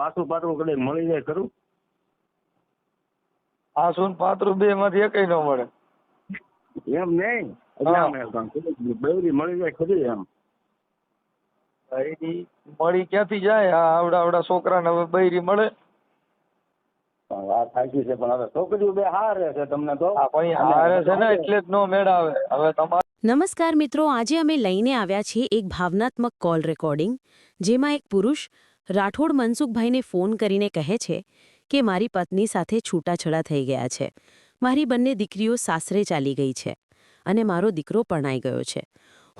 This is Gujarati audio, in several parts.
આસુ પાતળું કદાચ મળી જાય ખરું? આસુ પાતળું બે માંથી એકય ન મળે. એમ નહીં? બૈરી મળી જાય ખરી એમ. બૈરી મળી ક્યાંથી જાય? આ આવડા આવડા છોકરાને હવે બૈરી મળે. વાત સાચી છે પણ હવે છોકરીઓ બે હારે છે તમને તો. આ હારે છે ને એટલે જ નો મેળ આવે હવે તમારે નમસ્કાર મિત્રો આજે અમે લઈને આવ્યા છીએ એક ભાવનાત્મક કોલ રેકોર્ડિંગ જેમાં એક પુરુષ રાઠોડ મનસુખભાઈને ફોન કરીને કહે છે કે મારી પત્ની સાથે છૂટાછડા થઈ ગયા છે. મારી બંને દીકરીઓ સાસરે ચાલી ગઈ છે અને મારો દીકરો પરણાઈ ગયો છે.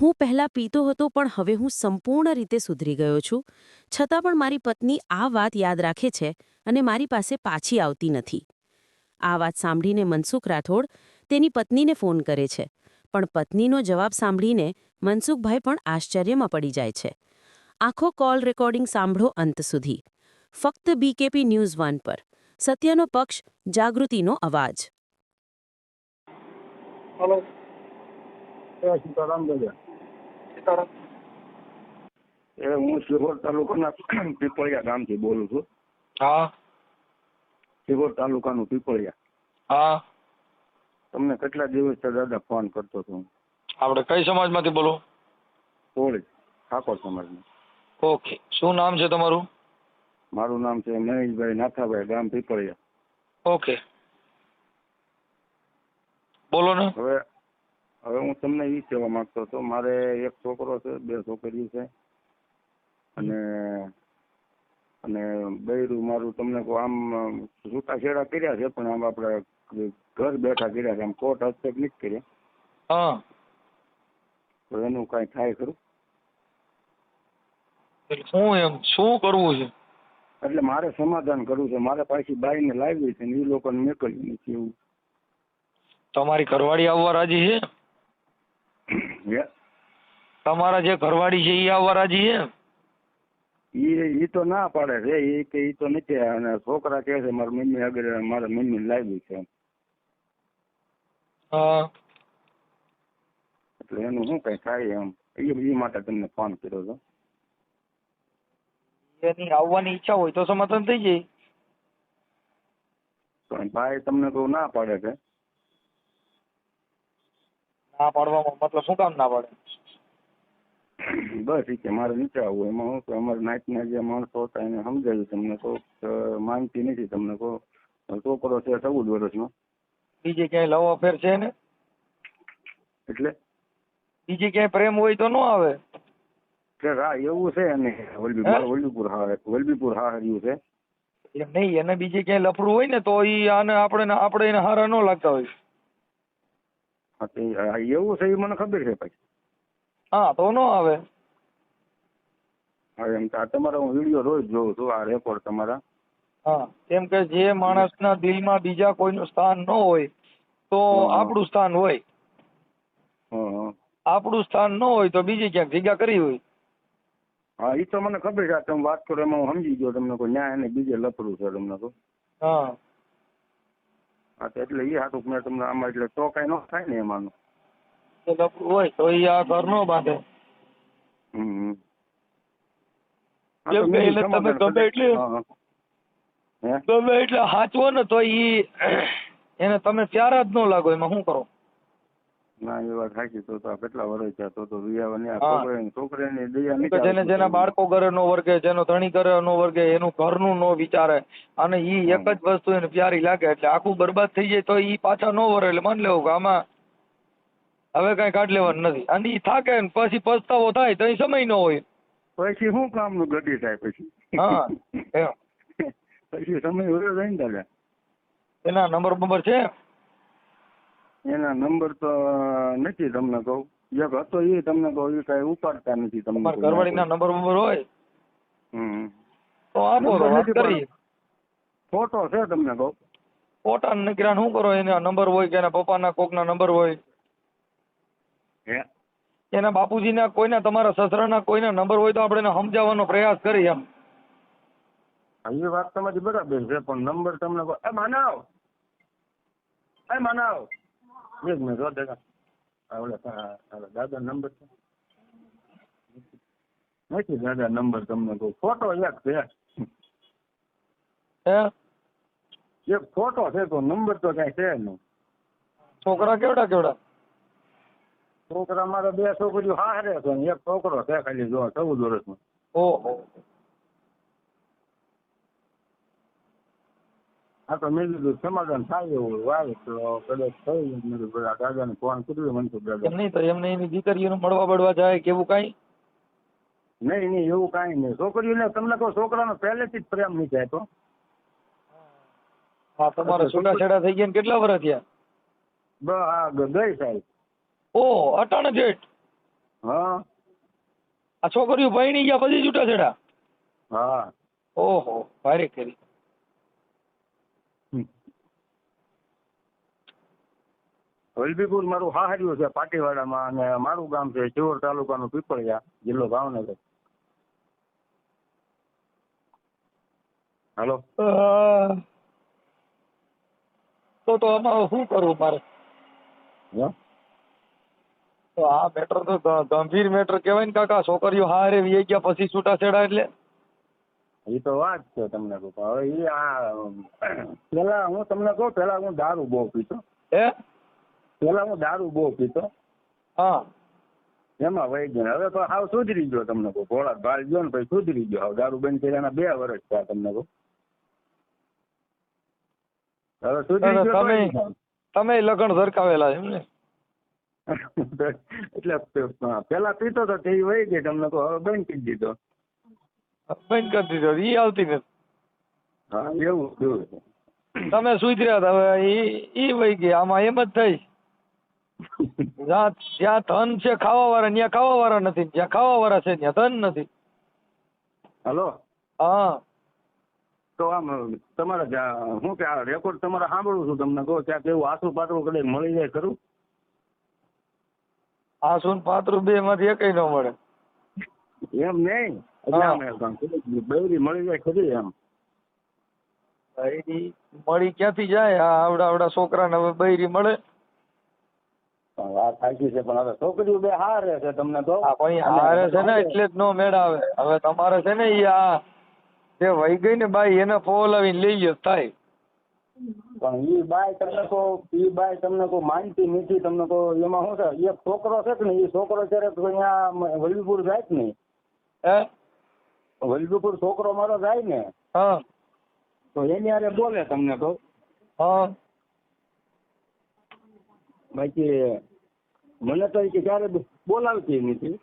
હું પહેલાં પીતો હતો પણ હવે હું સંપૂર્ણ રીતે સુધરી ગયો છું. છતાં પણ મારી પત્ની આ વાત યાદ રાખે છે અને મારી પાસે પાછી આવતી નથી. આ વાત સાંભળીને મનસુખ રાઠોડ તેની પત્નીને ફોન કરે છે. પણ પત્નીનો જવાબ સાંભળીને મનસુખભાઈ પણ આશ્ચર્યમાં પડી જાય છે. આખો કોલ રેકોર્ડિંગ સાંભળો અંત સુધી. ફક્ત બીકેપી ન્યૂઝ વન પર. સત્યનો પક્ષ જાગૃતિનો અવાજ. હલો. સીતારામ દાદા. સીતારામ. એ હું સિહોર તાલુકાના પીપળિયા ગામથી બોલું છું. હા. સિહોર તાલુકાનું પીપળિયા. હા. તમને કેટલા દિવસથી દાદા ફોન કરતો હતો? આપણે કઈ સમાજમાંથી બોલો? કોળી ઠાકોર સમાજનું. ઓકે. શું નામ છે તમારું? મારું નામ છે મહેશભાઈ નાથાભાઈ ગામ પીપળિયા. ઓકે. બોલો ને. હવે હવે હું તમને એ કહેવા માંગતો હતો મારે એક છોકરો છે બે છોકરીઓ છે. અને અને બૈરું મારું તમને કહું આમ છૂટાછેડા કર્યા છે પણ આમ આપણે ઘર બેઠા કર્યા છે આમ કોર્ટ હસ્તક નથી કર્યા. હા. એનું કાંઈ થાય ખરું? એટલે શું એમ શું કરવું છે? એટલે મારે સમાધાન કરવું છે. મારે પાછી બાઈને લાવી છે ને એ લોકોને મેકલ્યું નથી એવું. તમારી ઘરવાળી આવવા રાજી છે? તમારા જે ઘરવાળી છે એ આવવા રાજી છે? એ એ તો ના પાડે છે એ કે એ તો નથી. અને છોકરા કહે છે મારા મમ્મી આગળ મારા મમ્મી લાવી છે. હા. એટલે એનું શું કઈ થાય એમ. એ એ માટે તમને ફોન કર્યો હતો એની આવવાની ઈચ્છા હોય તો સમાધાન થઈ જાય. પણ ભાઈ તમને તો ના પાડે છે. ના પાડવામાં મતલબ શું કામ ના પાડે? બસ ઈ કે મારે નીચે આવવું એમાં હું કે અમારે નાઇટના જે માણસો હતા એને સમજાવ્યું તમને તો માનતી નથી તમને કહું છોકરો છે ચૌદ વર્ષનો. બીજે ક્યાંય લવ અફેર છે ને? એટલે? બીજે ક્યાંય પ્રેમ હોય તો ન આવે. હા એવું છે એને વલભી વલભીપુર હા વલભીપુર હા હર્યું છે. એમ નહીં એને બીજે ક્યાંય લફડું હોય ને તો ઈ આને આપણે આપણે એને હારા ન લાગતા હોય. હા તે એવું છે એ મને ખબર છે પછી. હા તો ન આવે. હા એમ તમારા હું વીડિયો રોજ જોઉં છું આ રેકોર્ડ તમારા. હા કેમ કે જે માણસના દિલમાં બીજા કોઈનું સ્થાન ન હોય તો આપણું સ્થાન હોય. આપણું સ્થાન ન હોય તો બીજી ક્યાંક જગ્યા કરી હોય. હા એ તો મને ખબર છે તમે વાત કરો એમાં હું સમજી ગયો તમને કોઈ ન્યાય અને બીજે લફડું છે તમને તો. હા. હા તો એટલે એ હાટું મેં તમને આમાં એટલે તો કઈ ન થાય ને એમાંનું. એ લફડું હોય તો એ આ ઘર નો બાંધે. હમ, કેમ કે એટલે તમે ગમે એટલે- ગમે એટલે હાચવો ને તો ઈ એને તમે પ્યારા જ ન લાગો એમાં શું કરો? ના એ વાત સાચી તો તો કેટલા વર્ષ થયા તો તો વિયાવાની આ. છોકરાની છોકરીની દયા નહીં જેને જેના બાળકો ઘરે નો વર્ગે જેનો ધણી ઘરે નો વર્ગે એનું ઘરનું નો વિચારે. અને ઈ એક જ વસ્તુ એને પ્યારી લાગે એટલે આખું બરબાદ થઈ જાય તો ઈ પાછા નો વરે એટલે માન લેવું કે આમાં હવે કઈ કાઢ લેવાનું નથી. અને ઈ થાકે ને પછી પસ્તાવો થાય તો સમય નો હોય. પછી શું કામનું ગતિ થાય પછી? હા પછી સમય હોય જાય ને દાદા એના નંબર બંબર છે? એના નંબર તો નથી તમને કહું. એક હતો એ તમને કહું એ કાંઈ ઉપાડતા નથી તમને ઘરવાળીના નંબર બંબર હોય? હમ. તો આપો વાત કરી ફોટો છે તમને કહું. ફોટા નીકળ્યા શું કરો? એના નંબર હોય કે એના પપ્પાના કોકના નંબર હોય? હે? એના બાપુજીના કોઈના તમારા સસરાના કોઈના નંબર હોય તો આપણે એને સમજાવવાનો પ્રયાસ કરીએ એમ. એ વાત તમારી બરાબર છે પણ નંબર તમને એ માનવ! એ માનવ! એક મિનિટ હો દાદા આવડે દાદા નંબર છે નથી દાદા નંબર તમને કહું ફોટો એક છે એક ફોટો છે તો નંબર તો કઈ છે નહીં છોકરા કેવડા કેવડા છોકરા મારા બે છોકરીઓ હારે છે એક છોકરો છે ખાલી જો ચૌદ વર્ષનો ઓહો આ તો મેં કીધું સમાધાન થાય એવું વાય તો કદાચ થઈ જાય. મેં કીધું બધા દાદાને ફોન કર્યો. મનસુખ એમ દાદા. નહીં તો એમને એની દીકરીઓને મળવા બળવા જાય કેવું કાંઈ? નહીં નહીં એવું કાંઈ નહીં. છોકરીઓને તમને કહો છોકરાનો પહેલેથી જ પ્રેમ નહીં થાય તો હા તમારા છૂટાછેડા થઈ ગયા ને કેટલા વર્ષ થયા? બ હા ગઈ સાહેબ. ઓહો અટાણ જેઠ. હા. આ છોકરીઓ ભણી ગયા પછી છૂટાછેડા હા. ઓહો ભારે કરી. વલભીપુર મારું હાહર્યું છે પાટીવાડામાં અને મારું ગામ છે ચિવોર તાલુકાનું પીપળિયા જિલ્લો ભાવનગર. હાલો. તો તો આમાં શું કરવું મારે? તો આ મેટર તો ગંભીર મેટર કહેવાય ને કાકા છોકરીઓ હારે વી ગયા પછી છૂટા છેડા એટલે. એ તો વાત છે તમને કહું હવે એ આ પેલા હું તમને કહું પેલા હું દારૂ બહુ પીતો. હે? પેલા હું દારૂ બહુ પીતો. હા. એમાં વહી ગયો. હવે તો હાવ સુધરી ગયો તમને કહું. ભોળા બાળ ગયો ને પછી સુધરી ગયો. હાવ દારૂ બંધ કર્યાના બે વર્ષ થયા તમને કહું. હવે સુધરી ગયો તમે-. તમે લગ્ન ધરકાવેલા એમ ને? એટલે પેલા પીતો તો તે વહી ગઈ તમને કહું. હવે બંધ કરી દીધો. બંધ કરી દીધો. ઈ આવતી નથી. હા એવું એવું તમે સુધર્યા હતા. હવે ઈ ઈ વહી ગઈ આમાં એમ જ થઈ. જ્યાં જ્યાં ધન છે ખાવા વાળા ત્યાં ખાવા વાળા નથી જ્યાં ખાવા વાળા છે ત્યાં ધન નથી. હલો? હા. તો આમ તમારે શું કે રેકોર્ડ તમારે સાંભળું છું તમને કહું ત્યાં કેવું આસુ પાતળું કદાચ મળી જાય ખરું? આ સુન પાત્રું બે માંથી એકય ન મળે. એમ નહીં? હા. બૈરી મળી જાય ખરી એમ. બૈરી મળી ક્યાંથી જાય? આ આવડા આવડા છોકરાને હવે બૈરી મળે. વાત સાચી છે પણ હવે છોકરીઓ બે હારે છે તમને તો હારે છે ને એટલે જ નો મેળ આવે હવે તમારે છે ને ઈ આ જે વહી ગઈ ને બાઈ એને ફોલાવીને લઈ ગયો થાય પણ ઈ બાય તમને કહો ઈ બાય તમને કહો માનતી નથી તમને કહો એમાં શું છે એક છોકરો છે કે ને એ છોકરો ત્યારે તો અહીંયા વલ્લભીપુર જાય જ નહીં. હે? વલ્લભીપુર છોકરો મારો જાય ને હા. તો એની હારે બોલે તમને કહું હા. બાકી મને તો કે ક્યારે બોલાવતી નથી.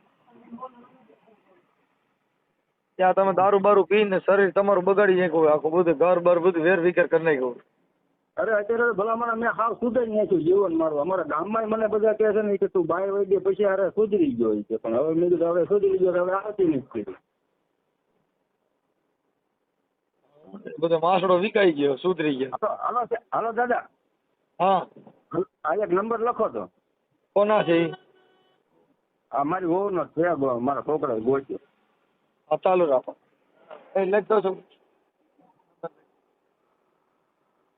ત્યાં તમે દારૂ બારૂ પીને શરીર તમારું બગાડી નાખ્યું આખું બધું ઘર બર બધું વેર વિકર કરી નાખ્યું. અરે અત્યારે ભલા મને મેં હાવ સુધરી નાખ્યું જીવન મારું. અમારા ગામમાં મને બધા કહે છે ને કે તું બાય ગઈ પછી અરે સુધરી ગયો છે. પણ હવે મેં કીધું હવે સુધરી ગયો હવે આવતી નથી બધો માસડો વિકાઈ ગયો સુધરી ગયો. હાલો દાદા. હા. આ એક નંબર લખો તો. કોના છે ઈ? આ મારી વહુનો છે ગો- મારા છોકરા ગોચ્યો હા ચાલુ રાખો. એ લખતો છું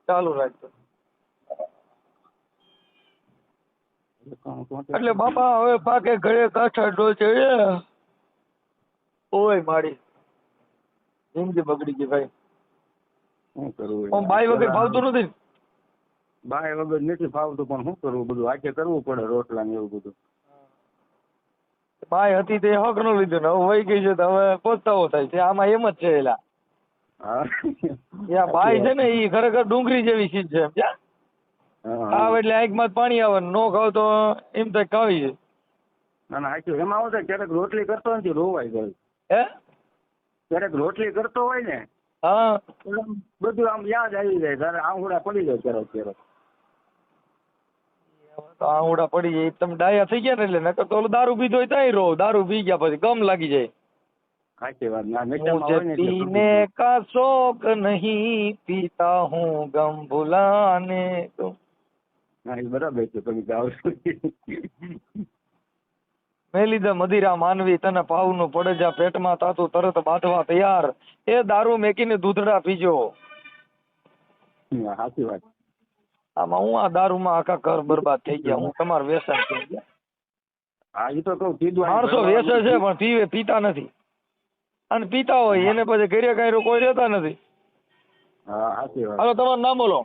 ચાલુ રાખજો. એટલે બાપા હવે પાકે ઘરે કાઠા ડોચે ઓય માડી જિંદગી બગડી ગઈ ભાઈ. શું કરવું આમ બાઈ વગર ફાવતું નથી ને? બાય વગર નથી ફાવતું પણ શું કરવું? બધું આખે કરવું પડે રોટલા ને એવું બધું. બાય હતી તે હક નો લીધું ને હવે વહી ગઈ છે તો હવે પસ્તાવો થાય છે. આમાં એમ જ છે એલા. હા. યા બાઈ છે ને એ ખરેખર ડુંગળી જેવી ચીજ છે સમજ્યા ખાવ એટલે આંખમાં જ પાણી આવે નો ખાવ તો એમ તો ખાવી છે. ના ના સાચું એમાં આવું થાય ક્યારેક રોટલી કરતો નથી રોવાય ગયું. હે? ક્યારેક રોટલી કરતો હોય ને હા. બધું આમ યાદ આવી જાય તારે આંગળા પડી જાય ક્યારેક ક્યારેક. આહુડા પડી જાય તમે ડાયા થઈ ગયા ને એટલે નકર તો ઓલો દારૂ પીધો હોય તઈ દારૂ પી ગયા પછી ગમ લાગી જાય. સાચી વાત ના મીઠામાં હોય ને પીને પેટમાં તાતું તરત બાંધવા તૈયાર. એ દારૂ મેકીને દૂધડા પીજો. સાચી વાત. આમાં હું આ દારૂમાં આખા ઘર બરબાદ થઈ ગયા. હું તમારું વ્યસન થઈ ગયા હા એ તો કહું કીધું માણસો વેસે છે પણ પીવે પીતા નથી. અને પીતા હોય એને પછી ઘરે કાંઈ કોઈ રહેતા નથી. હાલો તમારું નામ બોલો?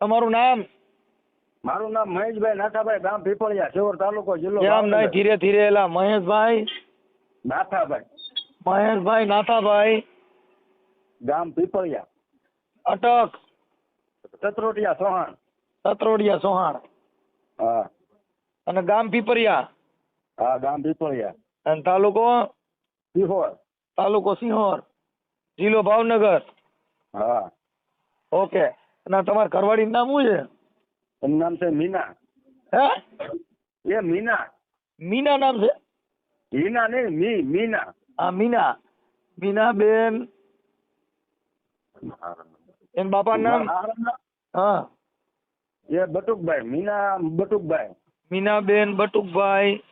તમારું નામ? મારું નામ મહેશભાઈ નાથાભાઈ ગામ પીપળિયા શિવર તાલુકો જિલ્લો કેમ નહીં? ધીરે ધીરે એલા મહેશભાઈ? નાથાભાઈ. મહેશભાઈ નાથાભાઈ? ગામ પીપળિયા. અટક. ચતરોટિયા સોહાણ. સત્રોડિયા સોહાણ. હા. અને ગામ પીપરિયા. હા ગામ પીપરિયા. અને તાલુકો? સિહોર. તાલુકો સિંહોર. જિલ્લો ભાવનગર. હા. ઓકે. અને તમારા ઘરવાળીનું નામ શું છે? એનું નામ છે મીના. હે? એ મીના. મીના નામ છે? હીના નહીં મી મીના. હા મીના. મીના બેન એન બાપા નામ હા. એ બટુકભાઈ મીના બટુકભાઈ મીનાબેન બટુકભાઈ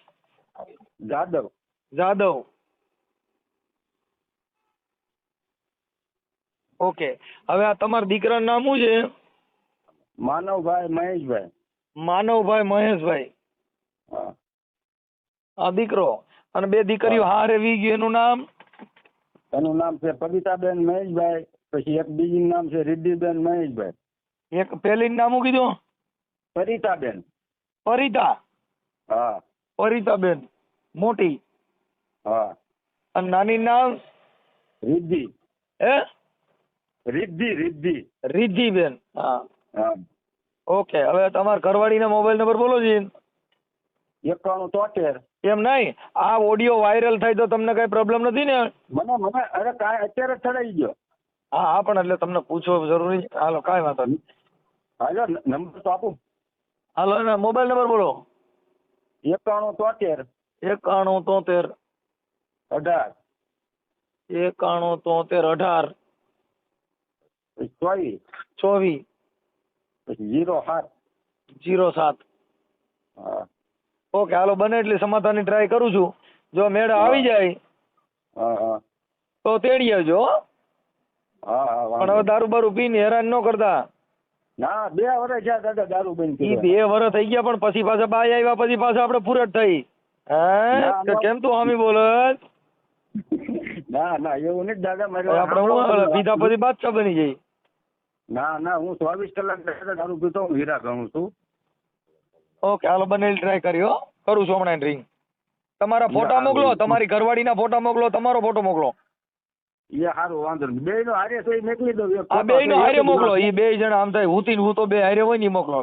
જાદવ જાદવ ઓકે હવે આ તમારા દીકરાનું નામ શું છે? માનવભાઈ મહેશભાઈ. માનવભાઈ મહેશભાઈ. હા. આ દીકરો. અને બે દીકરીઓ હારે વી ગયું એનું નામ? એનું નામ છે પવિતાબેન મહેશભાઈ પછી એક બીજી નામ છે રિદ્ધિબેન મહેશભાઈ. એક પેલી નામ કીધું? પરિતાબેન. પરિતા. હા. પરિતાબેન. મોટી. હા. અને નાની નામ? રિદ્ધિ. હે? રિદ્ધિ રિદ્ધિ. રિદ્ધિબેન. હા. હા. ઓકે હવે તમારા ઘરવાળીના મોબાઈલ નંબર બોલો જી. એકાણું તોતેર. એમ નહીં? આ ઓડિયો વાયરલ થાય તો તમને કઈ પ્રોબ્લેમ નથી ને? મને મને અરે કાંઈ અત્યારે જ ચડાઈ ગયો. હા હા પણ એટલે તમને પૂછવો જરૂરી છે. હાલો કાંઈ વાંધો નહીં. હાલો નંબર તો આપું. હાલો મોબાઈલ નંબર બોલો. એકાણું તોતેર. એકાણું તોતેર. અઢાર. એકાણું તોતેર અઢાર. પછી ચોવીસ. ચોવીસ. પછી જીરો સાત. જીરો સાત. હા. ઓકે હાલો બને એટલી સમાધાનની ટ્રાય કરું છું. જો મેળ આવી જાય હા હા. તો તેડી આવજો હો. પણ હવે દારૂ બારૂ પીને હેરાન ન કરતા. ના બે વર્ષ થયા દાદા દારૂ બંધ ઈ બે વર્ષ થઈ ગયા પણ પછી પાછા બાય આવ્યા પછી પાછા આપણે પૂરટ થઈ. હે. કેમ તું હામી બોલ? ના ના એવું નથી દાદા મારે આપણે હું પીધા પછી બાદશાહ બની જઈ. ના ના હું ચોવીસ કલાક દાદા દારૂ પીતો હું હીરા ગણું છું. ઓકે હાલો બને ટ્રાય કર્યો કરું છું હમણાં ડ્રિંક તમારા ફોટા મોકલો. તમારી ઘરવાળીના ફોટા મોકલો તમારો ફોટો મોકલો. એ સારું વાંધો નહીં બે નો હારે તો મોકલી દઉં આ બે નો હારે મોકલો. એ બે જણા આમ થાય હું થી હું તો બે હારે હોય ને મોકલો.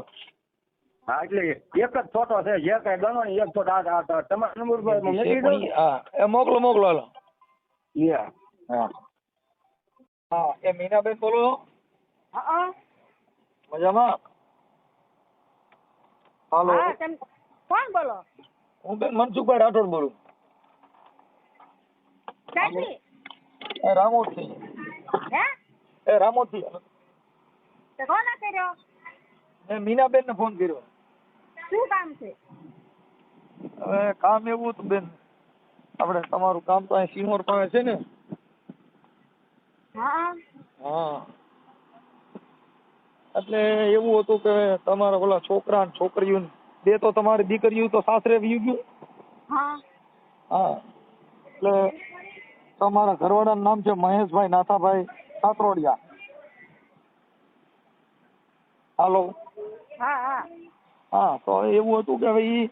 હા એટલે એક જ ફોટો છે જે કઈ ગણો ને એક ફોટો આ તમારા નંબર પર મોકલી દઉં? હા એ મોકલો મોકલો હાલો. Yeah. હા. હા એ મીનાબેન બોલો. હા મજામાં? હાલો. કોણ બોલો? હું બેન મનસુખભાઈ રાઠોડ બોલું. એ રામોદથી હે? એ રામોદથી તે કોને કર્યો? મેં મીનાબેન ને ફોન કર્યો. શું કામ છે? હવે કામ એવું હતું બેન. આપણે તમારું કામ તો અહીં સિંહોર પાસે છે ને. હા. હા. એટલે એવું હતું કે તમારા ઓલા છોકરા ને છોકરીઓ ને બે તો તમારી દીકરીઓ તો સાસરે વયું ગયું. હા. હા. એટલે તમારા ઘરવાળાનું નામ છે મહેશભાઈ નાથાભાઈ સાતરોડિયા. હાલો. હા હા. હા તો એવું હતું કે હવે ઈ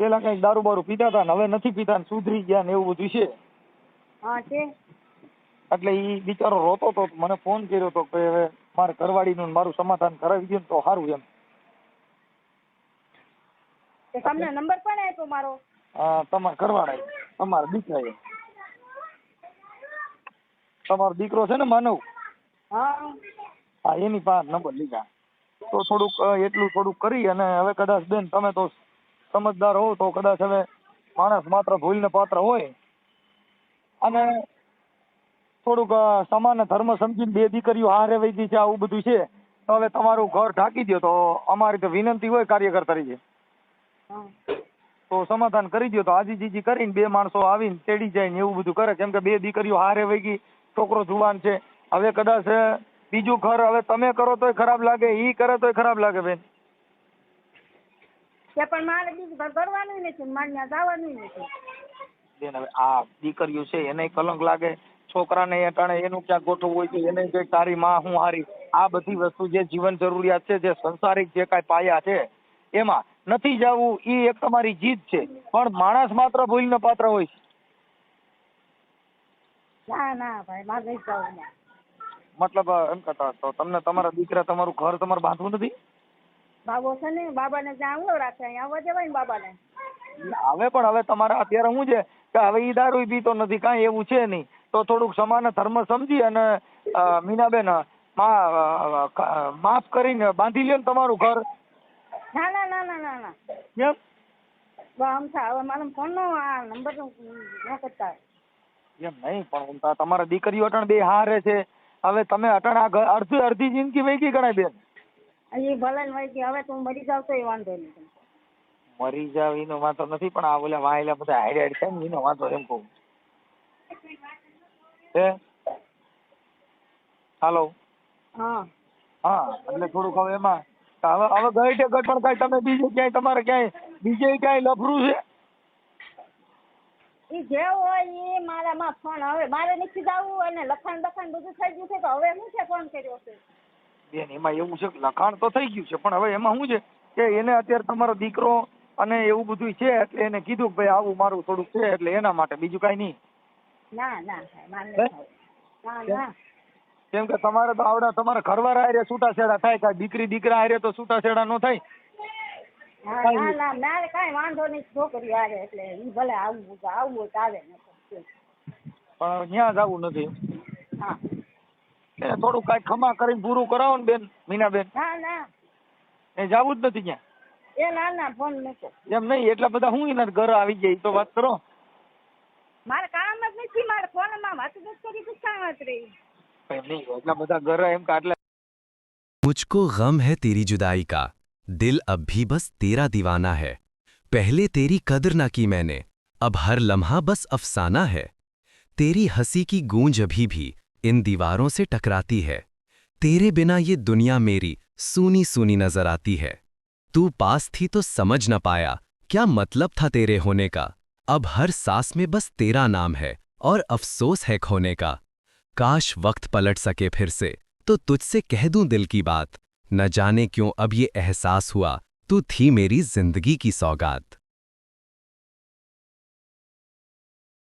પેલા કંઈક દારૂ બારૂ પીતા હતા ને હવે નથી પીતા ને સુધરી ગયા ને એવું બધું છે. હા છે. એટલે ઈ બિચારો રોતો તો મને ફોન કર્યો તો કે હવે મારે ઘરવાળીનું નું મારું સમાધાન કરાવી દે તો સારું એમ. તમને નંબર પણ આપ્યો મારો? હા તમારા ઘરવાળા તમારા દીકરાએ. તમારો દીકરો છે ને માનવ હા. હા એની પાસે નંબર લીધા. તો થોડુંક એટલું થોડુંક કરી અને હવે કદાચ બેન તમે તો સમજદાર હો તો કદાચ હવે માણસ માત્ર ભૂલને પાત્ર હોય. અને થોડુંક સમાન ધર્મ સમજીને બે દીકરીઓ હારે વહી ગઈ છે આવું બધું છે. તો હવે તમારું ઘર ઢાંકી દો તો અમારી તો વિનંતી હોય કાર્યકર તરીકે. તો સમાધાન કરી દો તો આજી જીજી કરીને બે માણસો આવીને તેડી જાય ને એવું બધું કરે. કેમ કે બે દીકરીઓ હારે વહી ગઈ છોકરો જુવાન છે. હવે કદાચ બીજું ઘર હવે તમે કરો તોય ખરાબ લાગે ઈ કરે તોય ખરાબ લાગે બેન. તે પણ મારે બીજું ઘર કરવાનું નથી મારે ત્યાં જવાનું નથી. બેન હવે આ દીકરીઓ છે એને કલંક લાગે. છોકરાને અટાણે એનું ક્યાંક ગોઠવું હોય છે એને કંઈક તારી માં હું હારી. આ બધી વસ્તુ જે જીવન જરૂરિયાત છે જે સંસારિક જે કાંઈ પાયા છે એમાં નથી જવું એ એક તમારી જીત છે. પણ માણસ માત્ર ભૂલનો પાત્ર હોય છે. ના ના ભાઈ મારે નહીં જવું મતલબ એમ કહેતા તો તમને તમારા દીકરા તમારું ઘર તમારે બાંધવું નથી? બાબો છે ને બાબાને જ્યાં આવું રાખે અહીંયા આવવા દેવાય ને બાબાને. હવે પણ હવે તમારે અત્યારે શું છે કે હવે ઈ દારૂ પીતો નથી કાંઈ એવું છે નહીં. તો થોડુંક સમાન ધર્મ સમજી અને મીનાબેન માફ કરીને બાંધી લ્યો ને તમારું ઘર. ના ના ના ના ના ના. કેમ? બસ આમ થાય. હવે મારા ફોન નો આ નંબર નો કરતા. એમ નહીં પણ તમારા દીકરીઓ અટણ બે હારે છે. હવે તમે અટણ આ અડધી અડધી જિંદગી વહી ગઈ ગણાય બેન. એ ભલે વહી ગઈ હવે તું મરી જાવ તો એ વાંધો નહીં. મરી જાવ એનો વાંધો નથી પણ આ બોલે વાયેલા બધા હાઈડ હાઈડ ને એનો વાંધો એમ કહું. હે? હાલો. હા. હા એટલે થોડુંક હવે એમાં હવે હવે ગઈ તે ગઢ પણ કાંઈ તમે બીજે ક્યાંય તમારે ક્યાંય બીજે ક્યાંય લફરું છે? એ જે હોય એ મારામાં ફોન. હવે મારે નથી જવું અને લખાણ બખાણ બધું થઈ ગયું છે તો હવે હું છે ફોન કર્યો છે? બેન એમાં એવું છે કે લખાણ તો થઈ ગયું છે પણ હવે એમાં શું છે કે એને અત્યારે તમારો દીકરો અને એવું બધું છે એટલે એને કીધું કે ભાઈ આવું મારું થોડુંક છે એટલે એના માટે બીજું કાઈ નહીં. ના કેમ? કે તમારે તો આવડા તમારા ઘરવાળા હારે છૂટાછેડા થાય કાંઈ દીકરી દીકરા હારે તો છૂટાછેડા નો થાય. ના વાંધો નહીં છોકરી થોડું કઈ ખમા કરીને પૂરું કરાવો ને બેન મીનાબેન. એ જવું જ નથી ત્યાં ના ના ફોન મૂકો. એમ નહીં એટલા બધા હું એના ઘર આવી જાય તો વાત કરો. મારે કામ જ નથી મારે ફોન ફોનમાં વાત જ કરી તો કામ જ એટલા બધા ઘર એમ કાટલા મુજકો ગમ હે તેરી જુદાઈ કા दिल अब भी बस तेरा दीवाना है। पहले तेरी कदर ना की मैंने, अब हर लम्हा बस अफसाना है। तेरी हँसी की गूंज अभी भी इन दीवारों से टकराती है। तेरे बिना ये दुनिया मेरी सूनी सूनी नज़र आती है। तू पास थी तो समझ न पाया, क्या मतलब था तेरे होने का? अब हर सांस में बस तेरा नाम है और अफसोस है खोने का। काश वक्त पलट सके फिर से तो तुझसे कह दूँ दिल की बात। न जाने क्यों अब ये एहसास हुआ तू थी मेरी जिंदगी की सौगात